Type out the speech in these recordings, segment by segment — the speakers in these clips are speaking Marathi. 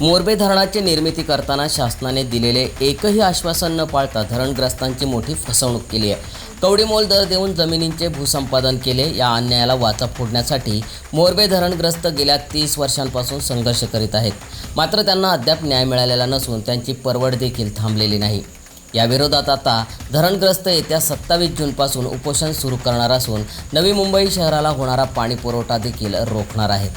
मोरबे धरणाची निर्मिती करताना शासनाने दिलेले एकही आश्वासन न पाळता धरणग्रस्तांची मोठी फसवणूक केली आहे. कवडीमोल दर देऊन जमिनींचे भूसंपादन केले या अन्यायाला वाचा फोडण्यासाठी मोरबे धरणग्रस्त गेल्या तीस वर्षांपासून संघर्ष करीत आहेत. मात्र त्यांना अद्याप न्याय मिळालेला नसून त्यांची परवड देखील थांबलेली नाही. याविरोधात आता धरणग्रस्त येत्या सत्तावीस जूनपासून उपोषण सुरू करणार असून नवी मुंबई शहराला होणारा पाणी पुरवठा देखील रोखणार आहेत.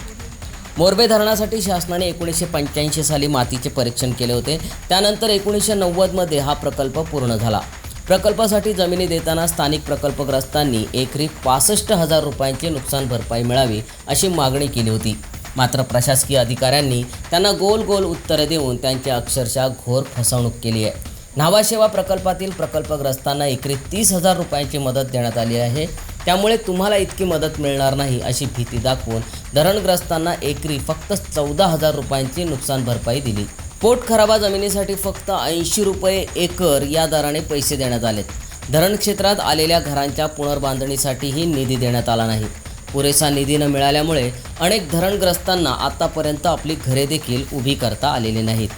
मोरबे धरणासाठी शासनाने एकोणीसशे पंच्याऐंशी साली मातीचे परीक्षण केले होते. त्यानंतर एकोणीसशे नव्वदमध्ये हा प्रकल्प पूर्ण झाला. प्रकल्पासाठी जमिनी देताना स्थानिक प्रकल्पग्रस्तांनी एकरी पासष्ट हजार रुपयांची नुकसान भरपाई मिळावी अशी मागणी केली होती. मात्र प्रशासकीय अधिकाऱ्यांनी त्यांना गोल गोल उत्तरे देऊन त्यांची अक्षरशः घोर फसवणूक केली आहे. न्हावाशेवा प्रकल्पातील प्रकल्पग्रस्तांना एकरी तीस हजार रुपयांची मदत देण्यात आली आहे. त्यामुळे तुम्हाला इतकी मदत मिळणार नाही अशी भीती दाखवून धरणग्रस्तांना एकरी फक्त चौदा हजार रुपयांची नुकसान भरपाई दिली. पोट खराबा जमिनीसाठी फक्त ऐंशी रुपये एकर या दराने पैसे देण्यात आलेत. धरण क्षेत्रात आलेल्या घरांच्या पुनर्बांधणीसाठीही निधी देण्यात आला नाही. पुरेसा निधी न मिळाल्यामुळे अनेक धरणग्रस्तांना आतापर्यंत आपली घरे देखील उभी करता आलेली नाहीत.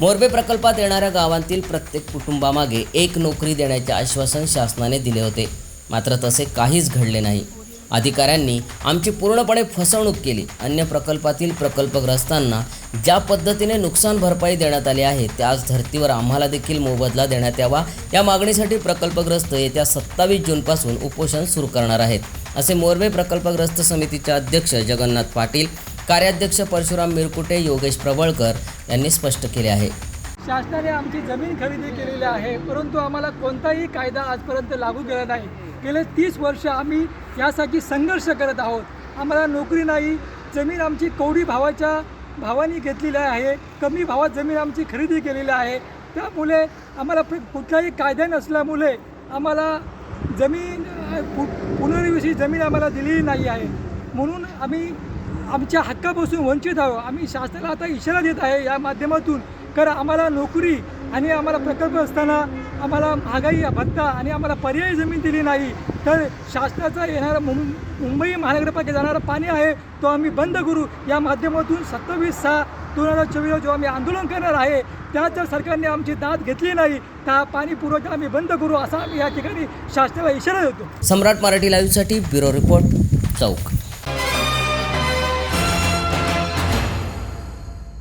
मोरबे प्रकल्पात येणाऱ्या गावांतील प्रत्येक कुटुंबामागे एक नोकरी देण्याचे आश्वासन शासनाने दिले होते. मात्र तसे काहीच घडले नाही. अधिकाऱ्यांनी आमची पूर्णपणे फसवणूक केली. अन्य प्रकल्पातील प्रकल्पग्रस्तांना ज्या पद्धतीने नुकसान भरपाई देण्यात आली आहे त्याच धर्तीवर आम्हाला देखील मोबदला देण्यात यावा. या मागणीसाठी प्रकल्पग्रस्त येत्या सत्तावीस जूनपासून उपोषण सुरू करणार आहेत. असे मोरबे प्रकल्पग्रस्त समितीचे अध्यक्ष जगन्नाथ पाटील कार्याध्यक्ष परशुराम मिरकुटे योगेश प्रवळकर यांनी स्पष्ट केले आहे. शासनाने आमची जमीन खरेदी केलेली आहे परंतु आम्हाला कोणताही कायदा आजपर्यंत लागू केला नाही. गेले तीस वर्ष आम्ही यासाठी संघर्ष करत आहोत. आम्हाला नोकरी नाही जमीन आमची कवडी भावाच्या भावाने घेतलेली आहे कमी भावात जमीन आमची खरेदी केलेली आहे. त्यामुळे आम्हाला कुठलाही कायदा नसल्यामुळे आम्हाला जमीन पुनर्विषयी जमीन आम्हाला दिलेली नाही आहे. म्हणून आम्ही आमच्या हक्कापासून वंचित आहोत. आम्ही शासनाला आता इशारा देत आहे या माध्यमातून. कारण आम्हाला नोकरी आणि आम्हाला प्रकल्प असताना आम्हाला महागाई भत्ता आणि आम्हाला पर्यायी जमीन दिली नाही. तर शासनाचा येणारा मुं मुंबई महानगरपालिकेत जाणारा पाणी आहे तो आम्ही बंद करू. या माध्यमातून सत्तावीस सहा दोन हजार चोवीसला जो आम्ही आंदोलन करणार आहे त्या जर सरकारने आमची दाद घेतली नाही तर हा पाणी पुरवठा आम्ही बंद करू असा आम्ही या ठिकाणी शासनाला इशारा देतो. सम्राट मराठी लाईव्हसाठी ब्युरो रिपोर्ट चौक.